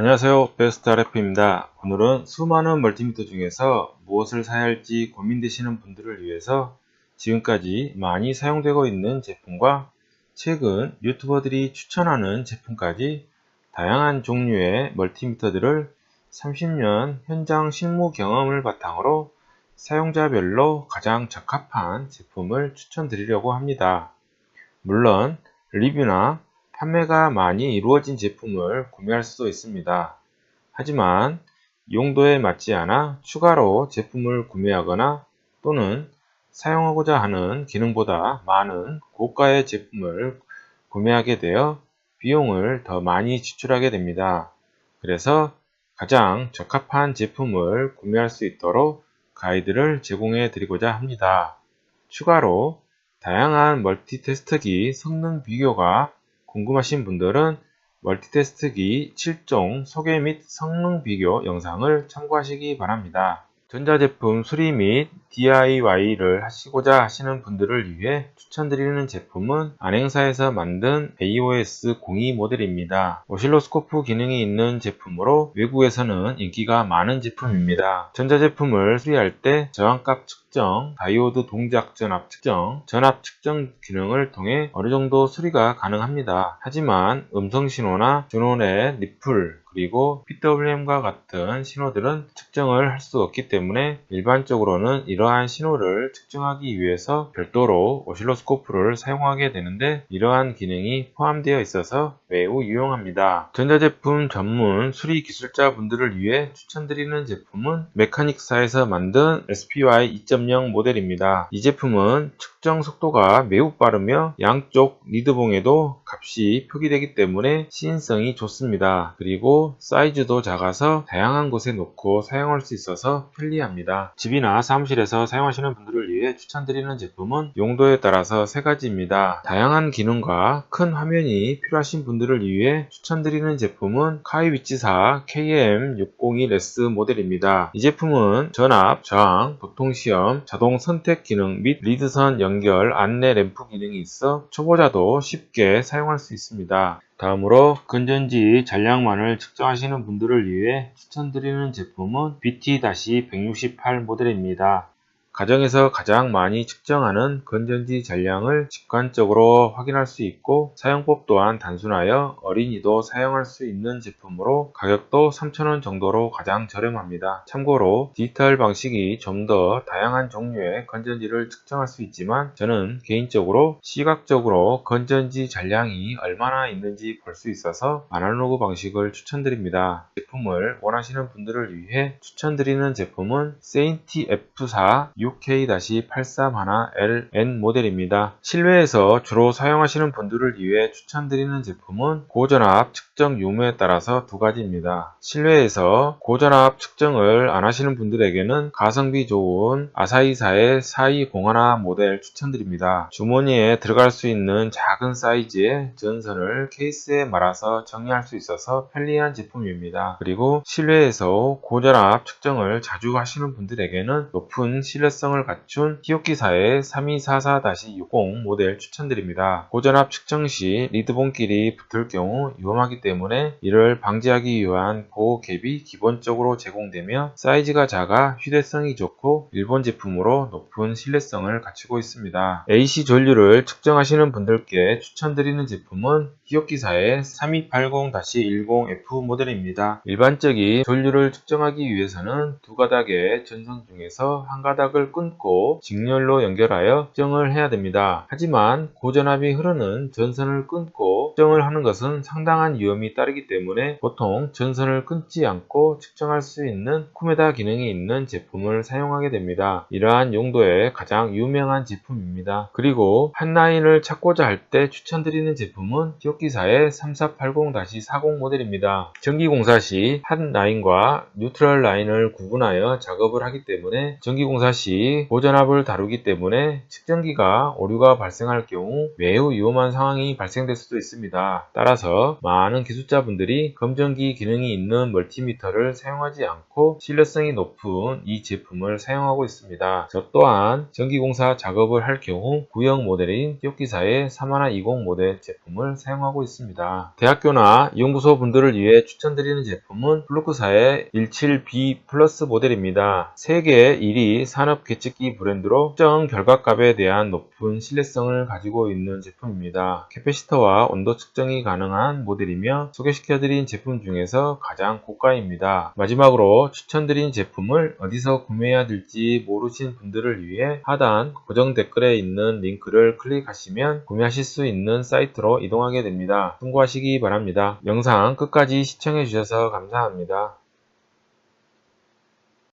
안녕하세요. 베스트 RF입니다. 오늘은 수많은 멀티미터 중에서 무엇을 사야 할지 고민되시는 분들을 위해서 지금까지 많이 사용되고 있는 제품과 최근 유튜버들이 추천하는 제품까지 다양한 종류의 멀티미터들을 30년 현장 실무 경험을 바탕으로 사용자별로 가장 적합한 제품을 추천드리려고 합니다. 물론 리뷰나 판매가 많이 이루어진 제품을 구매할 수도 있습니다. 하지만 용도에 맞지 않아 추가로 제품을 구매하거나 또는 사용하고자 하는 기능보다 많은 고가의 제품을 구매하게 되어 비용을 더 많이 지출하게 됩니다. 그래서 가장 적합한 제품을 구매할 수 있도록 가이드를 제공해 드리고자 합니다. 추가로 다양한 멀티 테스트기 성능 비교가 궁금하신 분들은 멀티테스트기 7종 소개 및 성능 비교 영상을 참고하시기 바랍니다. 전자제품 수리 및 DIY를 하시고자 하시는 분들을 위해 추천드리는 제품은 안행사에서 만든 AOS02 모델입니다. 오실로스코프 기능이 있는 제품으로 외국에서는 인기가 많은 제품입니다. 전자제품을 수리할 때 저항값 측정, 다이오드 동작 전압 측정, 전압 측정 기능을 통해 어느 정도 수리가 가능합니다. 하지만 음성 신호나 전원의 리플, 그리고 PWM과 같은 신호들은 측정을 할 수 없기 때문에 일반적으로는 이러한 신호를 측정하기 위해서 별도로 오실로스코프를 사용하게 되는데 이러한 기능이 포함되어 있어서 매우 유용합니다. 전자제품 전문 수리 기술자 분들을 위해 추천드리는 제품은 메카닉사에서 만든 SPY 2.0 모델입니다. 이 제품은 측정 속도가 매우 빠르며 양쪽 리드봉에도 값이 표기되기 때문에 시인성이 좋습니다. 그리고 사이즈도 작아서 다양한 곳에 놓고 사용할 수 있어서 편리합니다. 집이나 사무실에서 사용하시는 분들을 위해 추천드리는 제품은 용도에 따라서 세 가지입니다. 다양한 기능과 큰 화면이 필요하신 분들을 위해 추천드리는 제품은 카이위치사 KM601S 모델입니다. 이 제품은 전압, 저항, 보통시험, 자동 선택 기능 및 리드선 연 결, 안내 램프 기능이 있어 초보자도 쉽게 사용할 수 있습니다. 다음으로 건전지 잔량만을 측정하시는 분들을 위해 추천드리는 제품은 BT-168 모델입니다. 가정에서 가장 많이 측정하는 건전지 잔량을 직관적으로 확인할 수 있고 사용법 또한 단순하여 어린이도 사용할 수 있는 제품으로 가격도 3,000원 정도로 가장 저렴합니다. 참고로 디지털 방식이 좀 더 다양한 종류의 건전지를 측정할 수 있지만 저는 개인적으로 시각적으로 건전지 잔량이 얼마나 있는지 볼 수 있어서 아날로그 방식을 추천드립니다. 제품을 원하시는 분들을 위해 추천드리는 제품은 세인티 F4 UK-831LN 모델입니다. 실외에서 주로 사용하시는 분들을 위해 추천드리는 제품은 고전압 측정 유무에 따라서 두 가지입니다. 실외에서 고전압 측정을 안 하시는 분들에게는 가성비 좋은 아사히사의 4201 모델 추천드립니다. 주머니에 들어갈 수 있는 작은 사이즈의 전선을 케이스에 말아서 정리할 수 있어서 편리한 제품입니다. 그리고 실외에서 고전압 측정을 자주 하시는 분들에게는 높은 신뢰성 신뢰성을 갖춘 히오키사의 3244-60 모델 추천드립니다. 고전압 측정 시 리드본끼리 붙을 경우 위험하기 때문에 이를 방지하기 위한 보호캡이 기본적으로 제공되며 사이즈가 작아 휴대성이 좋고 일본 제품으로 높은 신뢰성을 갖추고 있습니다. AC 전류를 측정하시는 분들께 추천드리는 제품은 히오키사의 3280-10F 모델입니다. 일반적인 전류를 측정하기 위해서는 두 가닥의 전선 중에서 한 가닥을 끊고 직렬로 연결하여 측정을 해야 됩니다. 하지만 고전압이 흐르는 전선을 끊고 측정을 하는 것은 상당한 위험이 따르기 때문에 보통 전선을 끊지 않고 측정할 수 있는 쿠메다 기능이 있는 제품을 사용하게 됩니다. 이러한 용도의 가장 유명한 제품입니다. 그리고 한 라인을 찾고자 할 때 추천드리는 제품은 기업 기사의 3480-40 모델입니다. 전기공사 시 한 라인과 뉴트럴 라인을 구분하여 작업을 하기 때문에 전기공사 시 고전압을 다루기 때문에 측정기가 오류가 발생할 경우 매우 위험한 상황이 발생될 수도 있습니다. 따라서 많은 기술자분들이 검정기 기능이 있는 멀티미터를 사용하지 않고 신뢰성이 높은 이 제품을 사용하고 있습니다. 저 또한 전기공사 작업을 할 경우 구형 모델인 기업기사의 3120 모델 제품을 사용하고 사용하고 있습니다. 대학교나 연구소 분들을 위해 추천드리는 제품은 플루크사의 17B 플러스 모델입니다. 세계 1위 산업 계측기 브랜드로 특정 결과값에 대한 높은 신뢰성을 가지고 있는 제품입니다. 캐패시터와 온도 측정이 가능한 모델이며 소개시켜드린 제품 중에서 가장 고가입니다. 마지막으로 추천드린 제품을 어디서 구매해야 될지 모르신 분들을 위해 하단 고정 댓글에 있는 링크를 클릭하시면 구매하실 수 있는 사이트로 이동하게 됩니다. 참고하시기 바랍니다. 영상 끝까지 시청해 주셔서 감사합니다.